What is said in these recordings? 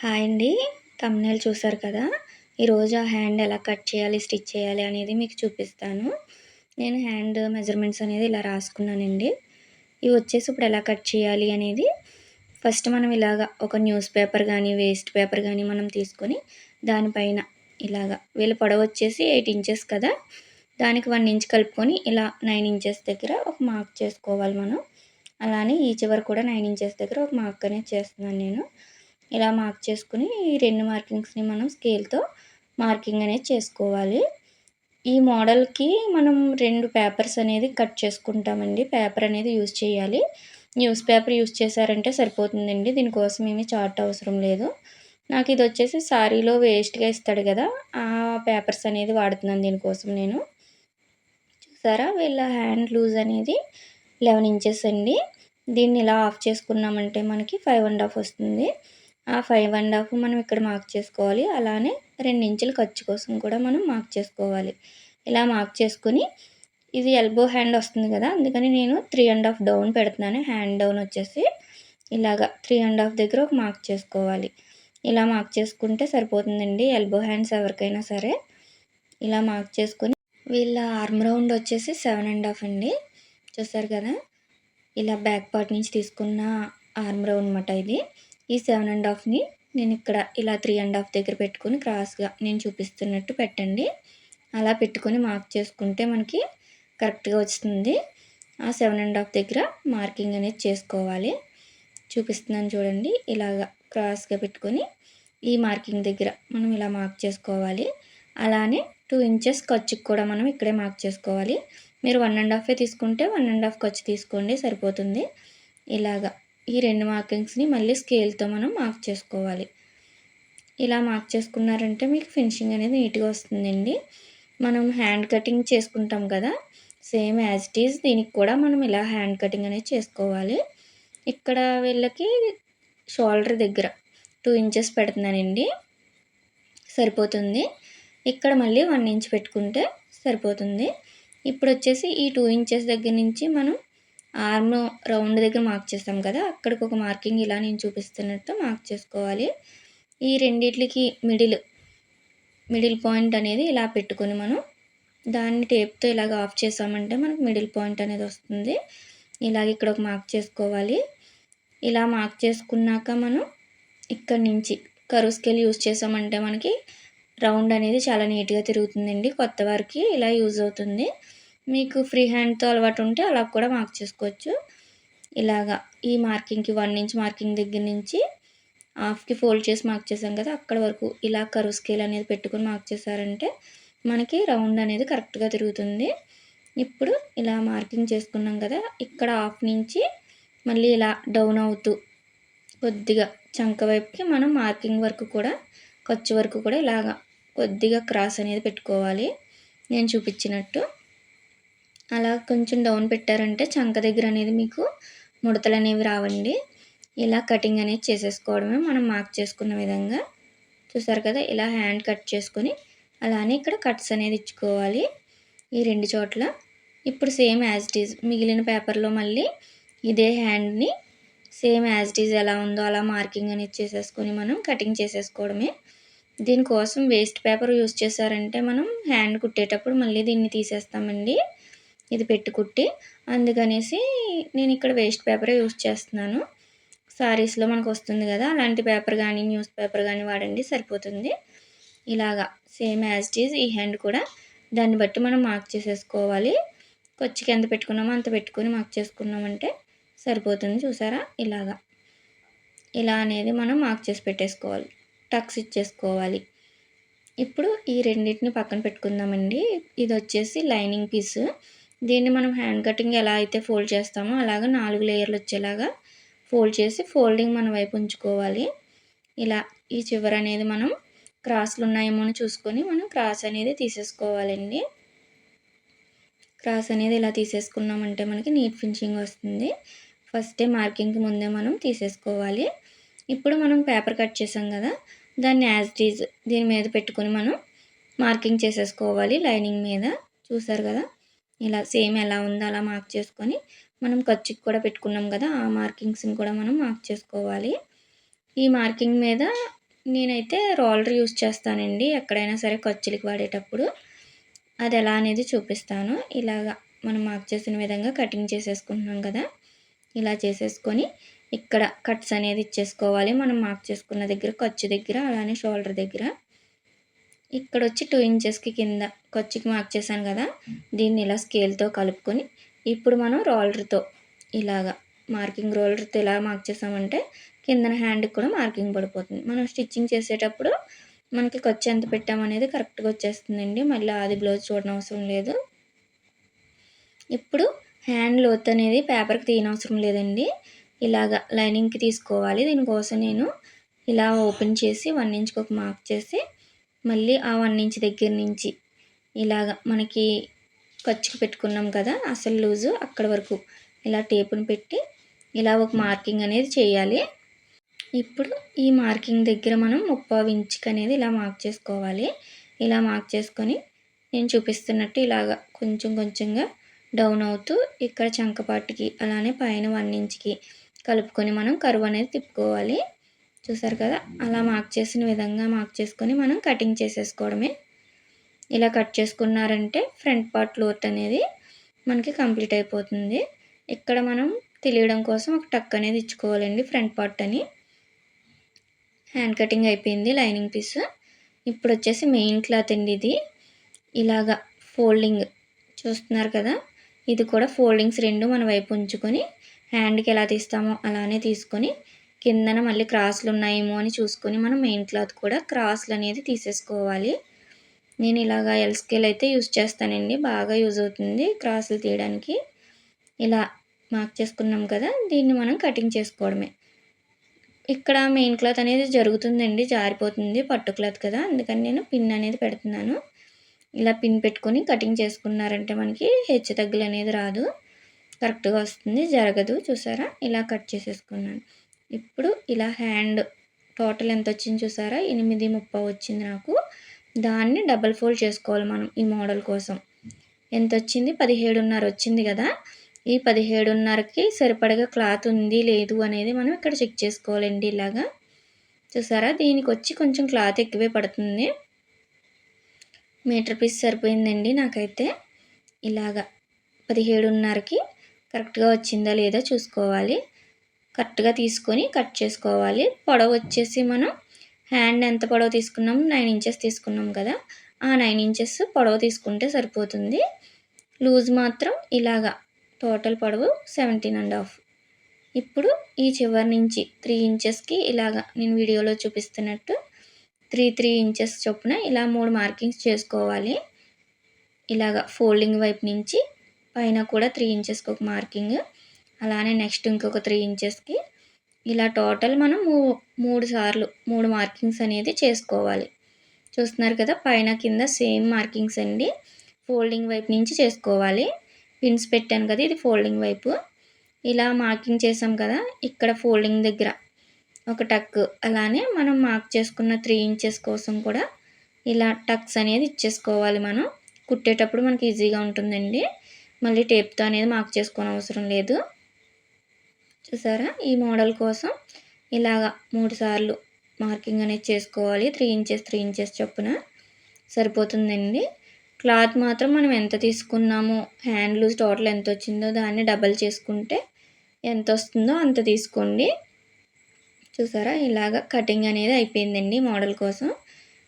Hi అండి. Thumbnail చూసారు కదా? ఈరోజు ఆ హ్యాండ్ ఎలా కట్ చేయాలి స్టిచ్ చేయాలి అనేది మీకు చూపిస్తాను. నేను హ్యాండ్ మెజర్మెంట్స్ అనేది ఇలా రాసుకున్నానండి. ఇవి వచ్చేసి ఇప్పుడు ఎలా కట్ చేయాలి అనేది ఫస్ట్ మనం ఇలాగ ఒక న్యూస్ పేపర్ కానీ వేస్ట్ పేపర్ కానీ మనం తీసుకొని దానిపైన ఇలాగ వీళ్ళ పొడవు వచ్చేసి ఎయిట్ ఇంచెస్ కదా? దానికి వన్ ఇంచ్ కలుపుకొని ఇలా నైన్ ఇంచెస్ దగ్గర ఒక మార్క్ చేసుకోవాలి మనం. అలానే ఈ చివరి కూడా నైన్ ఇంచెస్ దగ్గర ఒక మార్క్ అనేది చేస్తున్నాను నేను. ఇలా మార్క్ చేసుకుని ఈ రెండు మార్కింగ్స్ని మనం స్కేల్తో మార్కింగ్ అనేది చేసుకోవాలి. ఈ మోడల్కి మనం రెండు పేపర్స్ అనేది కట్ చేసుకుంటామండి. పేపర్ అనేది యూజ్ చేయాలి. న్యూస్ పేపర్ యూజ్ చేశారంటే సరిపోతుందండి. దీనికోసం ఏమీ చార్ట్ అవసరం లేదు. నాకు ఇది వచ్చేసి సారీలో వేస్ట్గా ఇస్తాడు కదా ఆ పేపర్స్ అనేది వాడుతున్నాను దీనికోసం నేను. చూసారా? వీళ్ళ హ్యాండ్ లూజ్ అనేది లెవెన్ ఇంచెస్ అండి. దీన్ని ఇలా ఆఫ్ చేసుకున్నామంటే మనకి ఫైవ్ అండ్ హాఫ్ వస్తుంది. ఆ ఫైవ్ అండ్ హాఫ్ మనం ఇక్కడ మార్క్ చేసుకోవాలి. అలానే రెండు ఇంచుల ఖర్చు కోసం కూడా మనం మార్క్ చేసుకోవాలి. ఇలా మార్క్ చేసుకుని ఇది ఎల్బో హ్యాండ్ వస్తుంది కదా అందుకని నేను త్రీ అండ్ హాఫ్ డౌన్ పెడుతున్నాను. హ్యాండ్ డౌన్ వచ్చేసి ఇలాగా త్రీ అండ్ హాఫ్ దగ్గర ఒక మార్క్ చేసుకోవాలి. ఇలా మార్క్ చేసుకుంటే సరిపోతుందండి. ఎల్బో హ్యాండ్స్ ఎవరికైనా సరే ఇలా మార్క్ చేసుకొని వీళ్ళ ఆర్మ్ రౌండ్ వచ్చేసి సెవెన్ అండ్ హాఫ్ అండి. చూస్తారు కదా? ఇలా బ్యాక్ పార్ట్ నుంచి తీసుకున్న ఆర్మ్ రౌండ్ అనమాట ఇది. ఈ సెవెన్ అండ్ హాఫ్ని నేను ఇక్కడ ఇలా త్రీ అండ్ హాఫ్ దగ్గర పెట్టుకొని క్రాస్గా నేను చూపిస్తున్నట్టు పెట్టండి. అలా పెట్టుకొని మార్క్ చేసుకుంటే మనకి కరెక్ట్గా వస్తుంది. ఆ సెవెన్ అండ్ హాఫ్ దగ్గర మార్కింగ్ అనేది చేసుకోవాలి. చూపిస్తున్నాను చూడండి. ఇలాగా క్రాస్గా పెట్టుకొని ఈ మార్కింగ్ దగ్గర మనం ఇలా మార్క్ చేసుకోవాలి. అలానే టూ ఇంచెస్ ఖర్చుకి కూడా మనం ఇక్కడే మార్క్ చేసుకోవాలి. మీరు వన్ అండ్ హాఫే తీసుకుంటే వన్ అండ్ హాఫ్ ఖర్చు తీసుకోండి సరిపోతుంది. ఇలాగా ఈ రెండు మార్కింగ్స్ని మళ్ళీ స్కేల్తో మనం మార్క్ చేసుకోవాలి. ఇలా మార్క్ చేసుకున్నారంటే మీకు ఫినిషింగ్ అనేది నీట్గా వస్తుందండి. మనం హ్యాండ్ కటింగ్ చేసుకుంటాం కదా సేమ్ యాజ్ ఇట్ ఈజ్ దీనికి కూడా మనం ఇలా హ్యాండ్ కటింగ్ అనేది చేసుకోవాలి. ఇక్కడ వీళ్ళకి షోల్డర్ దగ్గర టూ ఇంచెస్ పెడుతున్నానండి సరిపోతుంది. ఇక్కడ మళ్ళీ వన్ ఇంచ్ పెట్టుకుంటే సరిపోతుంది. ఇప్పుడు వచ్చేసి ఈ టూ ఇంచెస్ దగ్గర నుంచి మనం ఆర్మ్ రౌండ్ దగ్గర మార్క్ చేస్తాం కదా అక్కడికి ఒక మార్కింగ్ ఇలా నేను చూపిస్తున్నట్టు మార్క్ చేసుకోవాలి. ఈ రెండిట్లకి మిడిల్ మిడిల్ పాయింట్ అనేది ఇలా పెట్టుకొని మనం దాన్ని టేప్తో ఇలాగ ఆఫ్ చేసామంటే మనకు మిడిల్ పాయింట్ అనేది వస్తుంది. ఇలాగ ఇక్కడ ఒక మార్క్ చేసుకోవాలి. ఇలా మార్క్ చేసుకున్నాక మనం ఇక్కడ నుంచి కరువు స్కేల్ యూజ్ చేసామంటే మనకి రౌండ్ అనేది చాలా నీట్గా తిరుగుతుందండి కొత్త వారికి ఇలా యూజ్ అవుతుంది. మీకు ఫ్రీ హ్యాండ్తో అలవాటు ఉంటే అలా కూడా మార్క్ చేసుకోవచ్చు. ఇలాగా ఈ మార్కింగ్కి వన్ ఇంచ్ మార్కింగ్ దగ్గర నుంచి హాఫ్కి ఫోల్డ్ చేసి మార్క్ చేసాం కదా అక్కడ వరకు ఇలా కరువు స్కేల్ అనేది పెట్టుకుని మార్క్ చేశారంటే మనకి రౌండ్ అనేది కరెక్ట్గా తిరుగుతుంది. ఇప్పుడు ఇలా మార్కింగ్ చేసుకున్నాం కదా ఇక్కడ హాఫ్ నుంచి మళ్ళీ ఇలా డౌన్ అవుతూ కొద్దిగా చంక వైపుకి మనం మార్కింగ్ వరకు కూడా ఖర్చు వరకు కూడా ఇలాగా కొద్దిగా క్రాస్ అనేది పెట్టుకోవాలి. నేను చూపించినట్టు అలా కొంచెం డౌన్ పెట్టారంటే చంక దగ్గర అనేది మీకు ముడతలు అనేవి రావండి. ఇలా కటింగ్ అనేది చేసేసుకోవడమే మనం మార్క్ చేసుకున్న విధంగా. చూసారు కదా ఇలా హ్యాండ్ కట్ చేసుకొని అలానే ఇక్కడ కట్స్ అనేది ఇచ్చుకోవాలి ఈ రెండు చోట్ల. ఇప్పుడు సేమ్ యాజ్ ఇట్ ఈజ్ మిగిలిన పేపర్లో మళ్ళీ ఇదే హ్యాండ్ని సేమ్ యాజ్ ఇట్ ఈజ్ ఎలా ఉందో అలా మార్కింగ్ అనేది చేసేసుకొని మనం కటింగ్ చేసేసుకోవడమే. దీనికోసం వేస్ట్ పేపర్ యూస్ చేశారంటే మనం హ్యాండ్ కుట్టేటప్పుడు మళ్ళీ దీన్ని తీసేస్తామండి. ఇది పెట్టుకుట్టి అందుకనేసి నేను ఇక్కడ వేస్ట్ పేపరే యూస్ చేస్తున్నాను. సారీస్లో మనకు వస్తుంది కదా అలాంటి పేపర్ కానీ న్యూస్ పేపర్ కానీ వాడండి సరిపోతుంది. ఇలాగా సేమ్ యాజ్ ఈజ్ ఈ హ్యాండ్ కూడా దాన్ని బట్టి మనం మార్క్ చేసేసుకోవాలి. కొచ్చికి ఎంత పెట్టుకున్నామో అంత పెట్టుకొని మార్క్ చేసుకున్నామంటే సరిపోతుంది చూసారా? ఇలాగా. ఇలా అనేది మనం మార్క్ చేసి పెట్టేసుకోవాలి. టక్స్ ఇచ్చేసుకోవాలి. ఇప్పుడు ఈ రెండింటిని పక్కన పెట్టుకుందామండి. ఇది వచ్చేసి లైనింగ్ పీస్ దీన్ని మనం హ్యాండ్ కటింగ్ ఎలా అయితే ఫోల్డ్ చేస్తామో అలాగ నాలుగు లేయర్లు వచ్చేలాగా ఫోల్డ్ చేసి ఫోల్డింగ్ మన వైపు ఉంచుకోవాలి. ఇలా ఈ చివర అనేది మనం క్రాస్లు ఉన్నాయేమో అని చూసుకొని మనం క్రాస్ అనేది తీసేసుకోవాలండి. క్రాస్ అనేది ఇలా తీసేసుకున్నామంటే మనకి నీట్ ఫినిషింగ్ వస్తుంది. ఫస్టే మార్కింగ్కి ముందే మనం తీసేసుకోవాలి. ఇప్పుడు మనం పేపర్ కట్ చేసాం కదా దాన్ని యాజ్ డీజ్ దీని మీద పెట్టుకొని మనం మార్కింగ్ చేసేసుకోవాలి లైనింగ్ మీద. చూసారు కదా? ఇలా సేమ్ ఎలా ఉందో అలా మార్క్ చేసుకొని మనం ఖర్చుకి కూడా పెట్టుకున్నాం కదా ఆ మార్కింగ్స్ని కూడా మనం మార్క్ చేసుకోవాలి. ఈ మార్కింగ్ మీద నేనైతే రోలర్ యూస్ చేస్తానండి ఎక్కడైనా సరే ఖర్చులకి వాడేటప్పుడు. అది ఎలా అనేది చూపిస్తాను. ఇలాగా మనం మార్క్ చేసిన విధంగా కటింగ్ చేసేసుకుంటున్నాం కదా ఇలా చేసేసుకొని ఇక్కడ కట్స్ అనేది ఇచ్చేసుకోవాలి. మనం మార్క్ చేసుకున్న దగ్గర ఖర్చు దగ్గర అలానే షోల్డర్ దగ్గర. ఇక్కడ వచ్చి టూ ఇంచెస్కి కింద ఖర్చుకి మార్క్ చేశాను కదా దీన్ని ఇలా స్కేల్తో కలుపుకొని ఇప్పుడు మనం రోలర్తో ఇలాగా మార్కింగ్ రోలర్తో ఇలా మార్క్ చేసామంటే కిందన హ్యాండ్కి కూడా మార్కింగ్ పడిపోతుంది. మనం స్టిచ్చింగ్ చేసేటప్పుడు మనకి ఖర్చు ఎంత పెట్టామనేది కరెక్ట్గా వచ్చేస్తుందండి. మళ్ళీ అది బ్లౌజ్ చూడడం అవసరం లేదు. ఇప్పుడు హ్యాండ్ లోత్ అనేది పేపర్కి తీయనవసరం లేదండి. ఇలాగ లైనింగ్కి తీసుకోవాలి. దీనికోసం నేను ఇలా ఓపెన్ చేసి వన్ ఇంచ్కి ఒక మార్క్ చేసి మళ్ళీ ఆ వన్ ఇంచ్ దగ్గర నుంచి ఇలాగ మనకి ఖర్చుకు పెట్టుకున్నాం కదా అసలు లూజు అక్కడ వరకు ఇలా టేపుని పెట్టి ఇలా ఒక మార్కింగ్ అనేది చేయాలి. ఇప్పుడు ఈ మార్కింగ్ దగ్గర మనం ముప్పై ఇంచుకి అనేది ఇలా మార్క్ చేసుకోవాలి. ఇలా మార్క్ చేసుకొని నేను చూపిస్తున్నట్టు ఇలాగ కొంచెం కొంచెంగా డౌన్ అవుతూ ఇక్కడ చంకపాటికి అలానే పైన వన్ ఇంచ్కి కలుపుకొని మనం కరువు అనేది తిప్పుకోవాలి. చూసారు కదా? అలా మార్క్ చేసిన విధంగా మార్క్ చేసుకొని మనం కటింగ్ చేసేసుకోవడమే. ఇలా కట్ చేసుకున్నారంటే ఫ్రంట్ పార్ట్ లోత్ అనేది మనకి కంప్లీట్ అయిపోతుంది. ఇక్కడ మనం తెలియడం కోసం ఒక టక్ అనేది ఇచ్చుకోవాలండి ఫ్రంట్ పార్ట్ అని. హ్యాండ్ కటింగ్ అయిపోయింది లైనింగ్ పీస్ ఇప్పుడు వచ్చేసి మెయిన్ క్లాత్ అండి ఇది. ఇలాగా ఫోల్డింగ్ చూస్తున్నారు కదా? ఇది కూడా ఫోల్డింగ్స్ రెండు మన వైపు ఉంచుకొని హ్యాండ్కి ఎలా తీస్తామో అలానే తీసుకొని కిందన మళ్ళీ క్రాస్లు ఉన్నాయేమో అని చూసుకొని మనం మెయిన్ క్లాత్ కూడా క్రాస్లు అనేది తీసేసుకోవాలి. నేను ఇలాగా ఎల్ స్కేల్ అయితే యూజ్ చేస్తానండి. బాగా యూజ్ అవుతుంది క్రాసులు తీయడానికి. ఇలా మార్క్ చేసుకున్నాం కదా దీన్ని మనం కటింగ్ చేసుకోవడమే. ఇక్కడ మెయిన్ క్లాత్ అనేది జరుగుతుందండి జారిపోతుంది పట్టు క్లాత్ కదా అందుకని నేను పిన్ అనేది పెడుతున్నాను. ఇలా పిన్ పెట్టుకొని కటింగ్ చేసుకున్నారంటే మనకి హెచ్చు తగ్గులు అనేది రాదు. కరెక్ట్గా వస్తుంది జరగదు చూసారా? ఇలా కట్ చేసేసుకున్నాను. ఇప్పుడు ఇలా హ్యాండ్ టోటల్ ఎంత వచ్చింది చూసారా? ఎనిమిది ముప్పై వచ్చింది నాకు. దాన్ని డబల్ ఫోల్డ్ చేసుకోవాలి మనం ఈ మోడల్ కోసం. ఎంత వచ్చింది? పదిహేడున్నర వచ్చింది కదా. ఈ పదిహేడున్నరకి సరిపడగా క్లాత్ ఉంది లేదు అనేది మనం ఇక్కడ చెక్ చేసుకోవాలండి ఇలాగా. చూసారా? దీనికి వచ్చి కొంచెం క్లాత్ ఎక్కువే పడుతుంది. మీటర్ పీస్ సరిపోయిందండి నాకైతే. ఇలాగా పదిహేడున్నరకి కరెక్ట్గా వచ్చిందా లేదా చూసుకోవాలి. కరెక్ట్గా తీసుకొని కట్ చేసుకోవాలి. పొడవు వచ్చేసి మనం హ్యాండ్ ఎంత పొడవు తీసుకున్నాం? నైన్ ఇంచెస్ తీసుకున్నాం కదా. ఆ నైన్ ఇంచెస్ పొడవు తీసుకుంటే సరిపోతుంది. లూజ్ మాత్రం ఇలాగా టోటల్ పొడవు సెవెంటీన్ అండ్ హాఫ్. ఇప్పుడు ఈ చివరి నుంచి త్రీ ఇంచెస్కి ఇలాగా నేను వీడియోలో చూపిస్తున్నట్టు త్రీ త్రీ ఇంచెస్ చొప్పున ఇలా మూడు మార్కింగ్స్ చేసుకోవాలి. ఇలాగా ఫోల్డింగ్ వైపు నుంచి పైన కూడా త్రీ ఇంచెస్కి ఒక మార్కింగ్ అలానే నెక్స్ట్ ఇంకొక త్రీ ఇంచెస్కి ఇలా టోటల్ మనం మూడు సార్లు మూడు మార్కింగ్స్ అనేది చేసుకోవాలి. చూస్తున్నారు కదా పైన కింద సేమ్ మార్కింగ్స్ అండి. ఫోల్డింగ్ వైపు నుంచి చేసుకోవాలి. పిన్స్ పెట్టాను కదా ఇది ఫోల్డింగ్ వైపు. ఇలా మార్కింగ్ చేసాం కదా ఇక్కడ ఫోల్డింగ్ దగ్గర ఒక టక్. అలానే మనం మార్క్ చేసుకున్న త్రీ ఇంచెస్ కోసం కూడా ఇలా టక్స్ అనేది ఇచ్చేసుకోవాలి మనం. కుట్టేటప్పుడు మనకి ఈజీగా ఉంటుందండి. మళ్ళీ టేప్తో అనేది మార్క్ చేసుకోని అవసరం లేదు. చూసారా? ఈ మోడల్ కోసం ఇలాగా మూడు సార్లు మార్కింగ్ అనేది చేసుకోవాలి. త్రీ ఇంచెస్ త్రీ ఇంచెస్ చొప్పున సరిపోతుందండి. క్లాత్ మాత్రం మనం ఎంత తీసుకున్నామో హ్యాండ్ లూజ్ టోటల్ ఎంత వచ్చిందో దాన్ని డబల్ చేసుకుంటే ఎంత వస్తుందో అంత తీసుకోండి. చూసారా? ఇలాగ కటింగ్ అనేది అయిపోయిందండి మోడల్ కోసం.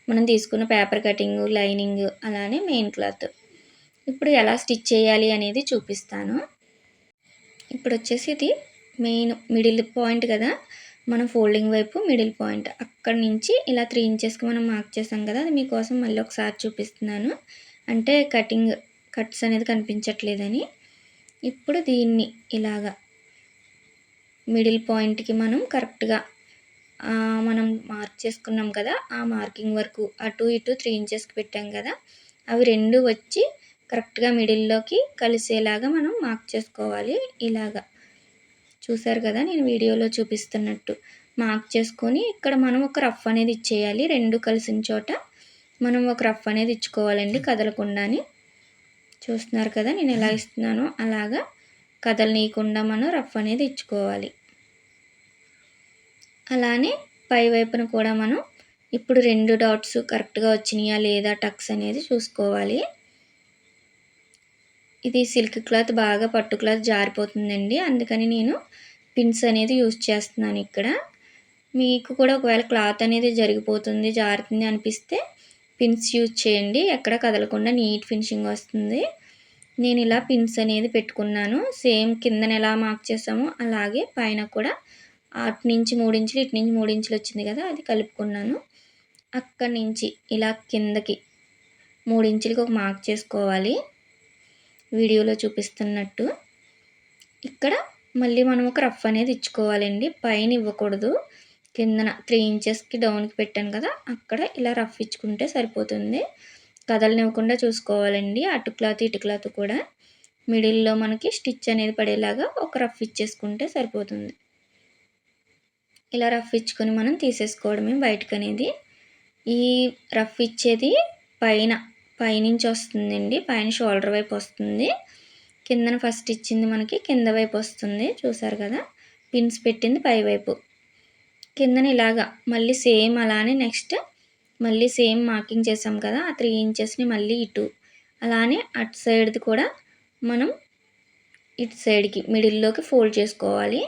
మనం తీసుకున్న పేపర్ కటింగ్ లైనింగ్ అలానే మెయిన్ క్లాత్. ఇప్పుడు ఎలా స్టిచ్ చేయాలి అనేది చూపిస్తాను. ఇప్పుడు వచ్చేసి ఇది మెయిన్ మిడిల్ పాయింట్ కదా మనం ఫోల్డింగ్ వైపు మిడిల్ పాయింట్. అక్కడ నుంచి ఇలా త్రీ ఇంచెస్కి మనం మార్క్ చేసాం కదా అది మీకోసం మళ్ళీ ఒకసారి చూపిస్తున్నాను. అంటే కటింగ్ కట్స్ అనేది కనిపించట్లేదని. ఇప్పుడు దీన్ని ఇలాగా మిడిల్ పాయింట్కి మనం కరెక్ట్గా మనం మార్క్ చేసుకున్నాం కదా ఆ మార్కింగ్ వరకు అటు ఇటు త్రీ ఇంచెస్కి పెట్టాం కదా అవి రెండు వచ్చి కరెక్ట్గా మిడిల్లోకి కలిసేలాగా మనం మార్క్ చేసుకోవాలి ఇలాగా. చూసారు కదా నేను వీడియోలో చూపిస్తున్నట్టు. మార్క్ చేసుకొని ఇక్కడ మనం ఒక రఫ్ అనేది ఇచ్చేయాలి. రెండు కలిసిన చోట మనం ఒక రఫ్ అనేది ఇచ్చుకోవాలండి కదలకుండాని. చూస్తున్నారు కదా నేను ఎలా ఇస్తున్నానో అలాగా కదలనీయకుండా మనం రఫ్ అనేది ఇచ్చుకోవాలి. అలానే పై వైపున కూడా మనం ఇప్పుడు రెండు డాట్స్ కరెక్ట్గా వచ్చినాయా లేదా టక్స్ అనేది చూసుకోవాలి. ఇది సిల్క్ క్లాత్ బాగా పట్టు క్లాత్ జారిపోతుందండి. అందుకని నేను పిన్స్ అనేది యూజ్ చేస్తున్నాను ఇక్కడ. మీకు కూడా ఒకవేళ క్లాత్ అనేది జరిగిపోతుంది జారుతుంది అనిపిస్తే పిన్స్ యూజ్ చేయండి. ఎక్కడ కదలకుండా నీట్ ఫినిషింగ్ వస్తుంది. నేను ఇలా పిన్స్ అనేది పెట్టుకున్నాను. సేమ్ కిందన ఎలా మార్క్ చేసామో అలాగే పైన కూడా అటు నుంచి మూడించులు ఇటు నుంచి మూడించులు వచ్చింది కదా అది కలుపుకున్నాను. అక్కడి నుంచి ఇలా కిందకి మూడించులకి ఒక మార్క్ చేసుకోవాలి. వీడియోలో చూపిస్తున్నట్టు. ఇక్కడ మళ్ళీ మనం ఒక రఫ్ అనేది ఇచ్చుకోవాలండి. పైన ఇవ్వకూడదు. కిందన త్రీ ఇంచెస్కి డౌన్కి పెట్టాను కదా అక్కడ ఇలా రఫ్ ఇచ్చుకుంటే సరిపోతుంది. కదలనివ్వకుండా చూసుకోవాలండి. అటు క్లాత్ ఇటు క్లాత్ కూడా. మిడిల్లో మనకి స్టిచ్ అనేది పడేలాగా ఒక రఫ్ ఇచ్చేసుకుంటే సరిపోతుంది. ఇలా రఫ్ ఇచ్చుకొని మనం తీసేసుకోవడమే బయటకు అనేది ఈ రఫ్ ఇచ్చేది పైన పైనుంచి వస్తుందండి. పైన షోల్డర్ వైపు వస్తుంది. కిందన ఫస్ట్ ఇచ్చింది మనకి కింద వైపు వస్తుంది. చూసారు కదా? పిన్స్ పెట్టింది పై వైపు. కిందన ఇలాగా మళ్ళీ సేమ్ అలానే నెక్స్ట్ మళ్ళీ సేమ్ మార్కింగ్ చేసాం కదా? ఆ త్రీ ఇంచెస్ని మళ్ళీ ఇటు. అలానే అటు సైడ్ది కూడా మనం ఇటు సైడ్కి మిడిల్లోకి ఫోల్డ్ చేసుకోవాలి.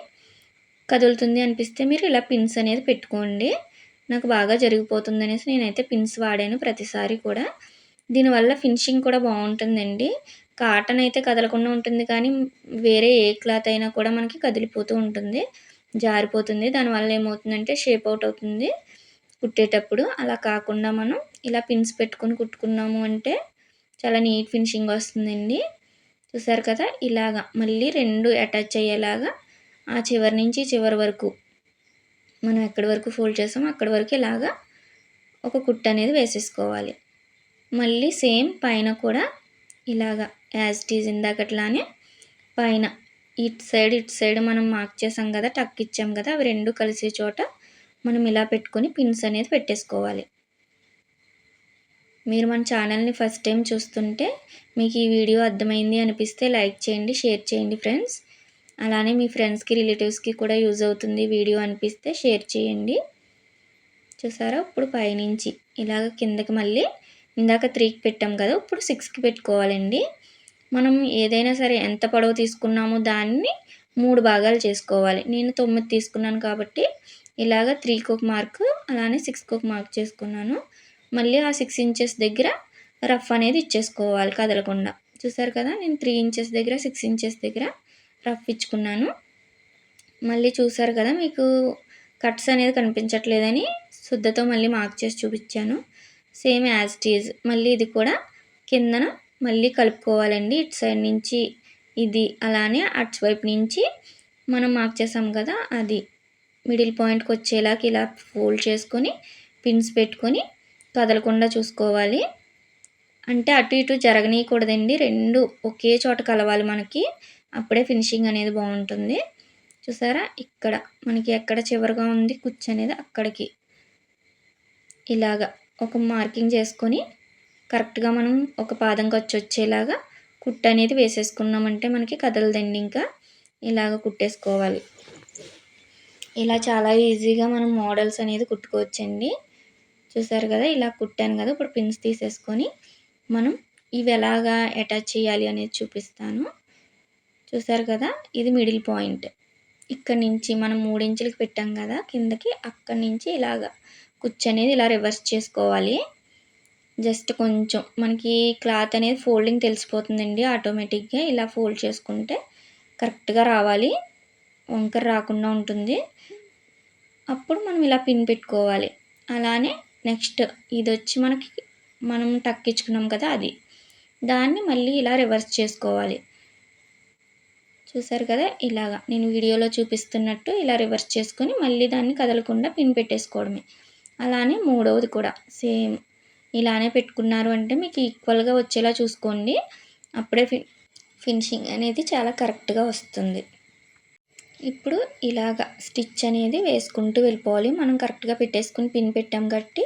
కదులుతుంది అనిపిస్తే మీరు ఇలా పిన్స్ అనేది పెట్టుకోండి. నాకు బాగా జరిగిపోతుంది అనేసి నేనైతే పిన్స్ వాడాను ప్రతిసారి కూడా. దీనివల్ల ఫినిషింగ్ కూడా బాగుంటుందండి. కాటన్ అయితే కదలకుండా ఉంటుంది కానీ వేరే ఏ క్లాత్ అయినా కూడా మనకి కదిలిపోతూ ఉంటుంది. జారిపోతుంది. దానివల్ల ఏమవుతుందంటే షేప్ అవుట్ అవుతుంది. కుట్టేటప్పుడు అలా కాకుండా మనం ఇలా పిన్స్ పెట్టుకొని కుట్టుకున్నాము అంటే చాలా నీట్ ఫినిషింగ్ వస్తుందండి. చూసారు కదా? ఇలాగా మళ్ళీ రెండు అటాచ్ అయ్యేలాగా ఆ చివరి నుంచి చివరి వరకు మనం ఎక్కడి వరకు ఫోల్డ్ చేసామో అక్కడి వరకు ఇలాగా ఒక కుట్ అనేది వేసేసుకోవాలి. మళ్ళీ సేమ్ పైన కూడా ఇలాగా యాజ్ టీజ్ ఇందాకట్లానే పైన. ఇటు సైడ్ ఇటు సైడ్ మనం మార్క్ చేసాం కదా టక్ ఇచ్చాం కదా అవి రెండు కలిసే చోట మనం ఇలా పెట్టుకొని పిన్స్ అనేది పెట్టేసుకోవాలి. మీరు మన ఛానల్ని ఫస్ట్ టైం చూస్తుంటే మీకు ఈ వీడియో అర్థమైంది అనిపిస్తే లైక్ చేయండి షేర్ చేయండి ఫ్రెండ్స్. అలానే మీ ఫ్రెండ్స్కి రిలేటివ్స్కి కూడా యూజ్ అవుతుంది వీడియో అనిపిస్తే షేర్ చేయండి. చూసారా? ఇప్పుడు పైనుంచి ఇలాగ కిందకి మళ్ళీ ఇందాక త్రీకి పెట్టాం కదా ఇప్పుడు సిక్స్కి పెట్టుకోవాలండి. మనం ఏదైనా సరే ఎంత పొడవు తీసుకున్నామో దాన్ని మూడు భాగాలు చేసుకోవాలి. నేను తొమ్మిది తీసుకున్నాను కాబట్టి ఇలాగ త్రీకి ఒక మార్క్ అలానే సిక్స్కి ఒక మార్క్ చేసుకున్నాను. మళ్ళీ ఆ సిక్స్ ఇంచెస్ దగ్గర రఫ్ అనేది ఇచ్చేసుకోవాలి కదలకుండా. చూసారు కదా నేను త్రీ ఇంచెస్ దగ్గర సిక్స్ ఇంచెస్ దగ్గర రఫ్ ఇచ్చుకున్నాను. మళ్ళీ చూసారు కదా మీకు కట్స్ అనేది కనిపించట్లేదని శుద్ధతో మళ్ళీ మార్క్ చేసి చూపించాను. సేమ్ యాజ్ టీజ్ మళ్ళీ ఇది కూడా కిందన మళ్ళీ కలుపుకోవాలండి. ఇటు సైడ్ నుంచి ఇది అలానే అటు వైపు నుంచి మనం మార్క్ చేసాం కదా అది మిడిల్ పాయింట్కి వచ్చేలాగా ఇలా ఫోల్డ్ చేసుకొని పిన్స్ పెట్టుకొని కదలకుండా చూసుకోవాలి. అంటే అటు ఇటు జరగనీయకూడదండి. రెండు ఒకే చోట కలవాలి మనకి. అప్పుడే ఫినిషింగ్ అనేది బాగుంటుంది. చూసారా? ఇక్కడ మనకి ఎక్కడ చివరిగా ఉంది కుచ్చు అనేది అక్కడికి. ఇలాగా. ఒక మార్కింగ్ చేసుకొని కరెక్ట్గా మనం ఒక పాదం ఖర్చు వచ్చేలాగా కుట్టు అనేది వేసేసుకున్నామంటే మనకి కదలదండి ఇంకా. ఇలాగ కుట్టేసుకోవాలి. ఇలా చాలా ఈజీగా మనం మోడల్స్ అనేది కుట్టుకోవచ్చండి. చూసారు కదా ఇలా కుట్టాను కదా ఇప్పుడు పిన్స్ తీసేసుకొని మనం ఇవి ఎలాగా అటాచ్ చేయాలి అనేది చూపిస్తాను. చూసారు కదా ఇది మిడిల్ పాయింట్. ఇక్కడ నుంచి మనం మూడించులకి పెట్టాం కదా కిందకి అక్కడి నుంచి ఇలాగా కుచ్చు అనేది ఇలా రివర్స్ చేసుకోవాలి. జస్ట్ కొంచెం మనకి క్లాత్ అనేది ఫోల్డింగ్ తెలిసిపోతుందండి ఆటోమేటిక్గా ఇలా ఫోల్డ్ చేసుకుంటే కరెక్ట్గా రావాలి. వంకర రాకుండా ఉంటుంది. అప్పుడు మనం ఇలా పిన్ పెట్టుకోవాలి. అలానే నెక్స్ట్ ఇది వచ్చి మనకి మనం టక్కించుకున్నాం కదా అది. దాన్ని మళ్ళీ ఇలా రివర్స్ చేసుకోవాలి. చూసారు కదా? ఇలాగా నేను వీడియోలో చూపిస్తున్నట్టు ఇలా రివర్స్ చేసుకొని మళ్ళీ దాన్ని కదలకుండా పిన్ పెట్టేసుకోవడమే. అలానే మూడవది కూడా. సేమ్ ఇలానే పెట్టుకున్నారు అంటే మీకు ఈక్వల్గా వచ్చేలా చూసుకోండి. అప్పుడే ఫి ఫినిషింగ్ అనేది చాలా కరెక్ట్గా వస్తుంది. ఇప్పుడు ఇలాగ స్టిచ్ అనేది వేసుకుంటూ వెళ్ళిపోవాలి. మనం కరెక్ట్గా పెట్టేసుకుని పిన్ పెట్టాం కాబట్టి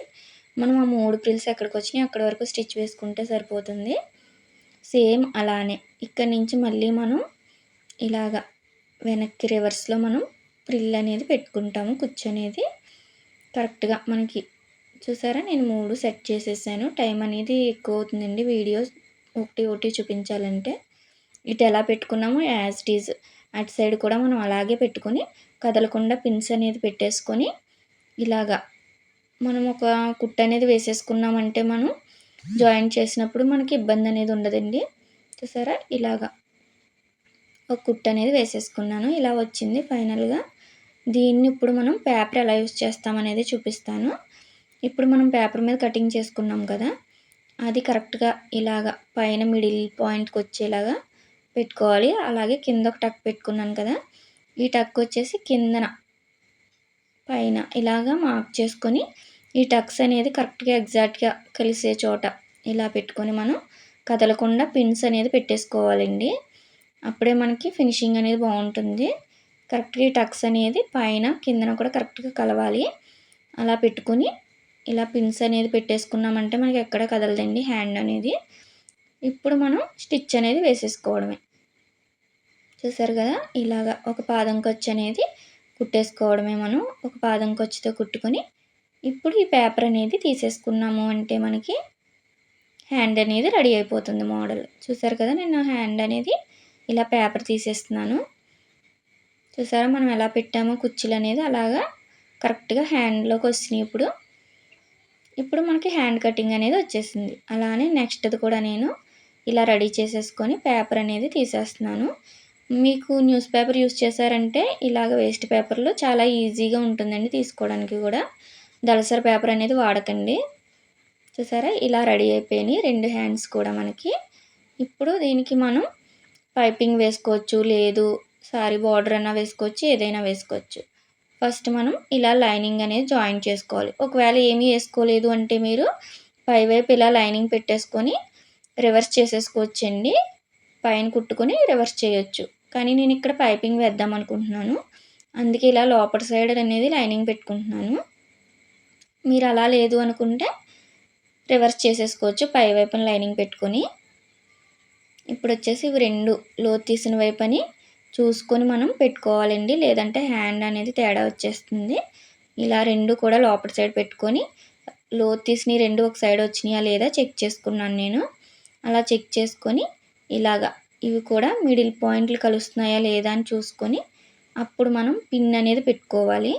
మనం ఆ మూడు ప్రిల్స్ ఎక్కడికి వచ్చినాయి అక్కడి వరకు స్టిచ్ వేసుకుంటే సరిపోతుంది. సేమ్ అలానే ఇక్కడి నుంచి మళ్ళీ మనం ఇలాగ వెనక్కి రివర్స్లో మనం ప్రిల్ అనేది పెట్టుకుంటాము కుచ్చు అనేది. కరెక్ట్గా మనకి చూసారా? నేను మూడు సెట్ చేసేసాను. టైం అనేది ఎక్కువ అవుతుందండి వీడియో ఒకటి ఒకటి చూపించాలంటే. ఇటు ఎలా పెట్టుకున్నామో యాజ్ ఈజ్. అటు సైడ్ కూడా మనం అలాగే పెట్టుకొని కదలకుండా పిన్స్ అనేది పెట్టేసుకొని ఇలాగా మనం ఒక కుట్ట అనేది వేసేసుకున్నామంటే మనం జాయిన్ చేసినప్పుడు మనకి ఇబ్బంది అనేది ఉండదండి. చూసారా? ఇలాగా ఒక కుట్ట అనేది వేసేసుకున్నాను. ఇలా వచ్చింది ఫైనల్గా. దీన్ని ఇప్పుడు మనం పేపర్ ఎలా యూస్ చేస్తామనేది చూపిస్తాను. ఇప్పుడు మనం పేపర్ మీద కటింగ్ చేసుకున్నాం కదా అది కరెక్ట్గా ఇలాగా పైన మిడిల్ పాయింట్కి వచ్చేలాగా పెట్టుకోవాలి. అలాగే కింద ఒక టక్ పెట్టుకున్నాను కదా ఈ టక్ వచ్చేసి కిందన పైన ఇలాగా మార్క్ చేసుకొని ఈ టక్స్ అనేది కరెక్ట్గా ఎగ్జాక్ట్గా కలిసే చోట ఇలా పెట్టుకొని మనం కదలకుండా పిన్స్ అనేది పెట్టేసుకోవాలండి. అప్పుడే మనకి ఫినిషింగ్ అనేది బాగుంటుంది. కరెక్ట్గా ఈ టక్స్ అనేది పైన కిందన కూడా కరెక్ట్గా కలవాలి. అలా పెట్టుకొని ఇలా పిన్స్ అనేది పెట్టేసుకున్నామంటే మనకి ఎక్కడ కదలదండి హ్యాండ్ అనేది. ఇప్పుడు మనం స్టిచ్ అనేది వేసేసుకోవడమే. చూసారు కదా? ఇలాగా ఒక పాదం ఖర్చు అనేది కుట్టేసుకోవడమే మనం. ఒక పాదం ఖర్చుతో కుట్టుకొని ఇప్పుడు ఈ పేపర్ అనేది తీసేసుకున్నాము అంటే మనకి హ్యాండ్ అనేది రెడీ అయిపోతుంది మోడల్. చూసారు కదా? నేను హ్యాండ్ అనేది ఇలా పేపర్ తీసేస్తున్నాను. చూసారా? మనం ఎలా పెట్టామో కుర్చీలు అనేది అలాగా కరెక్ట్గా హ్యాండ్లోకి వచ్చినాయి ఇప్పుడు. ఇప్పుడు మనకి హ్యాండ్ కటింగ్ అనేది వచ్చేసింది. అలానే నెక్స్ట్ది కూడా నేను ఇలా రెడీ చేసేసుకొని పేపర్ అనేది తీసేస్తున్నాను. మీకు న్యూస్ పేపర్ యూస్ చేశారంటే ఇలాగ వేస్ట్ పేపర్లో చాలా ఈజీగా ఉంటుందండి తీసుకోవడానికి కూడా. దళసరి పేపర్ అనేది వాడకండి. చూసారా? ఇలా రెడీ అయిపోయినాయి రెండు హ్యాండ్స్ కూడా మనకి. ఇప్పుడు దీనికి మనం పైపింగ్ వేసుకోవచ్చు లేదు సారీ బార్డర్ అయినా వేసుకోవచ్చు ఏదైనా వేసుకోవచ్చు. ఫస్ట్ మనం ఇలా లైనింగ్ అనేది జాయిన్ చేసుకోవాలి. ఒకవేళ ఏమీ వేసుకోలేదు అంటే మీరు పైవైపు ఇలా లైనింగ్ పెట్టేసుకొని రివర్స్ చేసేసుకోవచ్చండి. పైన కుట్టుకొని రివర్స్ చేయొచ్చు. కానీ నేను ఇక్కడ పైపింగ్ వేద్దాం అనుకుంటున్నాను. అందుకే ఇలా లోపల సైడ్ అనేది లైనింగ్ పెట్టుకుంటున్నాను. మీరు అలా లేదు అనుకుంటే రివర్స్ చేసేసుకోవచ్చు. పై వైపున లైనింగ్ పెట్టుకొని. ఇప్పుడు వచ్చేసి ఇవి రెండు లోతు తీసిన వైపు అని చూసుకొని మనం పెట్టుకోవాలండి. లేదంటే హ్యాండ్ అనేది తేడా వచ్చేస్తుంది. ఇలా రెండు కూడా లోపల సైడ్ పెట్టుకొని లోతు తీసిన రెండు ఒక సైడ్ వచ్చినాయా లేదా చెక్ చేసుకున్నాను నేను. అలా చెక్ చేసుకొని ఇలాగా ఇవి కూడా మిడిల్ పాయింట్లు కలుస్తున్నాయా లేదా అని చూసుకొని అప్పుడు మనం పిన్ అనేది పెట్టుకోవాలి.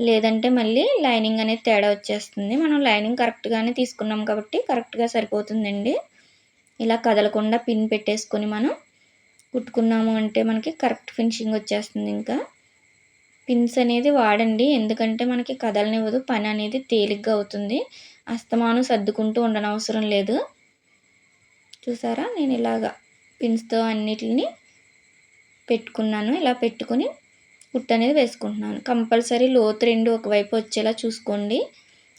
లేదంటే మళ్ళీ లైనింగ్ అనేది తేడా వచ్చేస్తుంది. మనం లైనింగ్ కరెక్ట్గానే తీసుకున్నాం కాబట్టి కరెక్ట్గా సరిపోతుందండి. ఇలా కదలకుండా పిన్ పెట్టేసుకొని మనం కుట్టుకున్నాము అంటే మనకి కరెక్ట్ ఫినిషింగ్ వచ్చేస్తుంది ఇంకా. పిన్స్ అనేది వాడండి ఎందుకంటే మనకి కదలనివ్వదు పని అనేది తేలిగ్గా అవుతుంది. అస్తమానం సర్దుకుంటూ ఉండనవసరం లేదు. చూసారా? నేను ఇలాగా పిన్స్తో అన్నిటిని పెట్టుకున్నాను. ఇలా పెట్టుకొని కుట్టు అనేది వేసుకుంటున్నాను. కంపల్సరీ లోతు రెండు ఒకవైపు వచ్చేలా చూసుకోండి.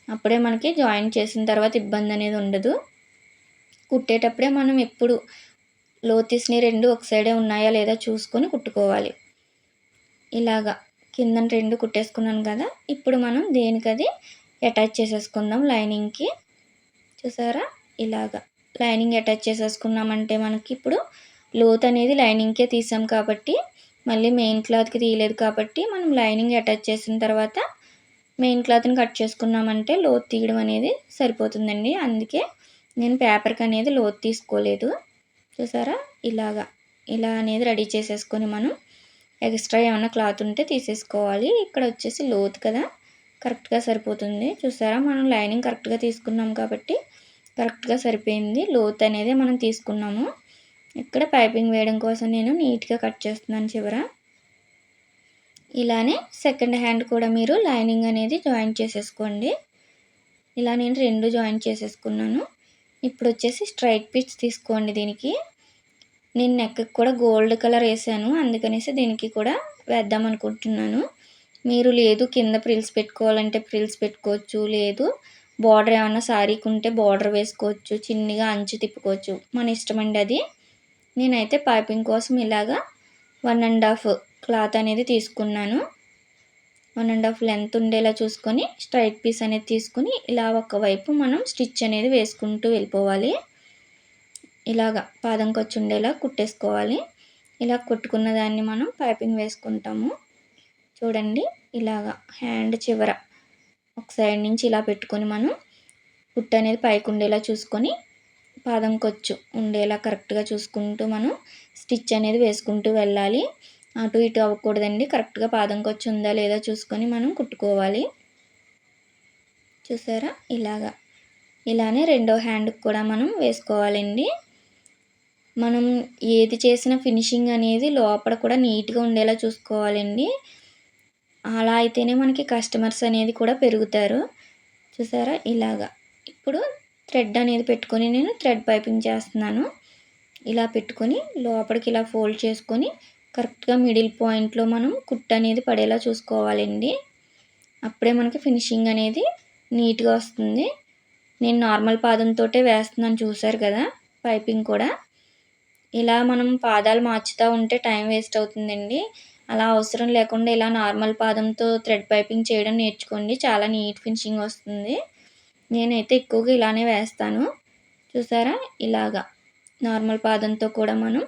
అప్పుడే మనకి జాయిన్ చేసిన తర్వాత ఇబ్బంది అనేది ఉండదు. కుట్టేటప్పుడే మనం ఎప్పుడు లోతీస్ని రెండు ఒక సైడే ఉన్నాయా లేదా చూసుకొని కుట్టుకోవాలి. ఇలాగా కింద రెండు కుట్టేసుకున్నాను కదా ఇప్పుడు మనం దేనికది అటాచ్ చేసేసుకుందాం లైనింగ్కి. చూసారా? ఇలాగా లైనింగ్ అటాచ్ చేసేసుకున్నామంటే మనకి ఇప్పుడు లోత్ అనేది లైనింగ్కే తీసాం కాబట్టి మళ్ళీ మెయిన్ క్లాత్కి తీయలేదు కాబట్టి మనం లైనింగ్ అటాచ్ చేసిన తర్వాత మెయిన్ క్లాత్ని కట్ చేసుకున్నామంటే లోత్ తీయడం అనేది సరిపోతుందండి. అందుకే నేను పేపర్కి అనేది లోత్ తీసుకోలేదు. చూసారా? ఇలాగా. ఇలా అనేది రెడీ చేసేసుకొని మనం ఎక్స్ట్రా ఏమైనా క్లాత్ ఉంటే తీసేసుకోవాలి. ఇక్కడ వచ్చేసి లోతు కదా. కరెక్ట్గా సరిపోతుంది. చూసారా? మనం లైనింగ్ కరెక్ట్గా తీసుకున్నాం కాబట్టి కరెక్ట్గా సరిపోయింది. లోత్ అనేది మనం తీసుకున్నాము. ఇక్కడ పైపింగ్ వేయడం కోసం నేను నీట్గా కట్ చేస్తున్నాను చివర. ఇలానే సెకండ్ హ్యాండ్ కూడా మీరు లైనింగ్ అనేది జాయిన్ చేసేసుకోండి. ఇలా నేను రెండు జాయిన్ చేసేసుకున్నాను. ఇప్పుడు వచ్చేసి స్ట్రైట్ పిచ్ తీసుకోండి దీనికి. నేను నెక్కి కూడా గోల్డ్ కలర్ వేసాను అందుకనేసి దీనికి కూడా వేద్దాం అనుకుంటున్నాను. మీరు లేదు కింద ప్రిల్స్ పెట్టుకోవాలంటే ప్రిల్స్ పెట్టుకోవచ్చు. లేదు బార్డర్ ఏమన్నా శారీకి ఉంటే బార్డర్ వేసుకోవచ్చు. చిన్నగా అంచు తిప్పుకోవచ్చు. మన ఇష్టం అండి అది. నేనైతే పైపింగ్ కోసం ఇలాగా వన్ అండ్ హాఫ్ క్లాత్ అనేది తీసుకున్నాను. వన్ అండ్ హాఫ్ లెంత్ ఉండేలా చూసుకొని స్ట్రైట్ పీస్ అనేది తీసుకుని ఇలా ఒకవైపు మనం స్టిచ్ అనేది వేసుకుంటూ వెళ్ళిపోవాలి. ఇలాగా పాదం ఖర్చు ఉండేలా కుట్టేసుకోవాలి. ఇలా కుట్టుకున్న దాన్ని మనం పైపింగ్ వేసుకుంటాము. చూడండి ఇలాగా హ్యాండ్ చివర ఒక సైడ్ నుంచి ఇలా పెట్టుకొని మనం కుట్టు అనేది పైకి ఉండేలా చూసుకొని పాదం ఖర్చు ఉండేలా కరెక్ట్గా చూసుకుంటూ మనం స్టిచ్ అనేది వేసుకుంటూ వెళ్ళాలి. అటు ఇటు అవ్వకూడదండి. కరెక్ట్గా పాదం వచ్చి ఉందా లేదా చూసుకొని మనం కుట్టుకోవాలి. చూసారా? ఇలాగా. ఇలానే రెండో హ్యాండ్కి కూడా మనం వేసుకోవాలండి. మనం ఏది చేసిన ఫినిషింగ్ అనేది లోపల కూడా నీట్గా ఉండేలా చూసుకోవాలండి. అలా అయితేనే మనకి కస్టమర్స్ అనేది కూడా పెరుగుతారు. చూసారా? ఇలాగా. ఇప్పుడు థ్రెడ్ అనేది పెట్టుకొని నేను థ్రెడ్ పైపింగ్ చేస్తున్నాను. ఇలా పెట్టుకొని లోపలికి ఇలా ఫోల్డ్ చేసుకొని కరెక్ట్గా మిడిల్ పాయింట్లో మనం కుట్ అనేది పడేలా చూసుకోవాలండి. అప్పుడే మనకి ఫినిషింగ్ అనేది నీట్గా వస్తుంది. నేను నార్మల్ పాదంతో వేస్తున్నాను చూసారు కదా పైపింగ్ కూడా. ఇలా మనం పాదాలు మార్చుతూ ఉంటే టైం వేస్ట్ అవుతుందండి. అలా అవసరం లేకుండా ఇలా నార్మల్ పాదంతో థ్రెడ్ పైపింగ్ చేయడం నేర్చుకోండి. చాలా నీట్ ఫినిషింగ్ వస్తుంది. నేనైతే ఎక్కువగా ఇలానే వేస్తాను. చూసారా? ఇలాగా నార్మల్ పాదంతో కూడా మనం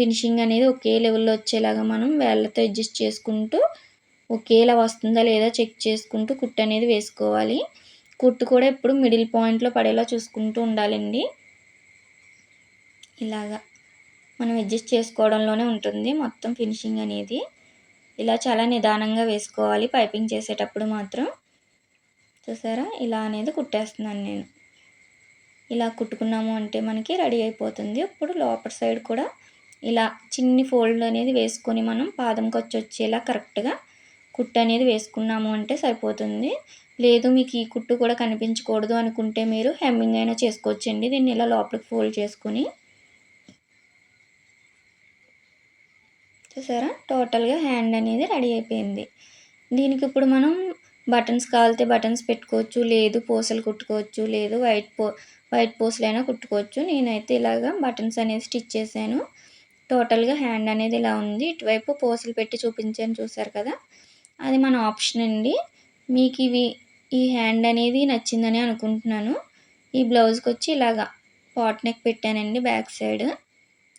ఫినిషింగ్ అనేది ఒకే లెవెల్లో వచ్చేలాగా మనం వేళ్ళతో అడ్జస్ట్ చేసుకుంటూ ఒకేలా వస్తుందా లేదా చెక్ చేసుకుంటూ కుట్టు అనేది వేసుకోవాలి. కుట్టు కూడా ఎప్పుడు మిడిల్ పాయింట్లో పడేలా చూసుకుంటూ ఉండాలండి. ఇలాగా మనం అడ్జస్ట్ చేసుకోవడంలోనే ఉంటుంది మొత్తం ఫినిషింగ్ అనేది. ఇలా చాలా నిదానంగా వేసుకోవాలి పైపింగ్ చేసేటప్పుడు మాత్రం. చూసారా? ఇలా అనేది కుట్టేస్తున్నాను నేను. ఇలా కుట్టుకున్నాము అంటే మనకి రెడీ అయిపోతుంది. ఇప్పుడు లోపల సైడ్ కూడా ఇలా చిన్ని ఫోల్డ్ అనేది వేసుకొని మనం పాదం ఖర్చు వచ్చేలా కరెక్ట్గా కుట్టు అనేది వేసుకున్నాము అంటే సరిపోతుంది. లేదు మీకు ఈ కుట్టు కూడా కనిపించకూడదు అనుకుంటే మీరు హెమ్మింగ్ అయినా చేసుకోవచ్చండి. దీన్ని ఇలా లోపలికి ఫోల్డ్ చేసుకొని చూసారా? టోటల్గా హ్యాండ్ అనేది రెడీ అయిపోయింది. దీనికి ఇప్పుడు మనం బటన్స్ కావాలితే బటన్స్ పెట్టుకోవచ్చు లేదు పూసలు కుట్టుకోవచ్చు లేదు వైట్ పో వైట్ పూసలైనా కుట్టుకోవచ్చు. నేనైతే ఇలాగా బటన్స్ అనేది స్టిచ్ చేశాను. టోటల్గా హ్యాండ్ అనేది ఇలా ఉంది. ఇటువైపు పూసలు పెట్టి చూపించాను చూసారు కదా. అది మన ఆప్షన్ అండి. మీకు ఇవి ఈ హ్యాండ్ అనేది నచ్చిందని అనుకుంటున్నాను. ఈ బ్లౌజ్కి వచ్చి ఇలాగా పాట్ నెక్ పెట్టానండి బ్యాక్ సైడ్.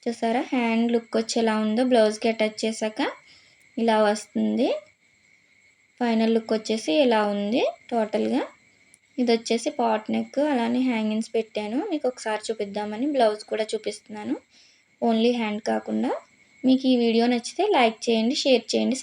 చూసారా? హ్యాండ్ లుక్ వచ్చి ఎలా ఉందో బ్లౌజ్కి అటాచ్ చేశాక ఇలా వస్తుంది. ఫైనల్ లుక్ వచ్చేసి ఇలా ఉంది టోటల్గా. ఇది వచ్చేసి పాట్ నెక్. అలానే హ్యాంగింగ్స్ పెట్టాను. మీకు ఒకసారి చూపిద్దామని బ్లౌజ్ కూడా చూపిస్తున్నాను. ఓన్లీ హ్యాండ్ కాకుండా మీకు ఈ వీడియో నచ్చితే లైక్ చేయండి షేర్ చేయండి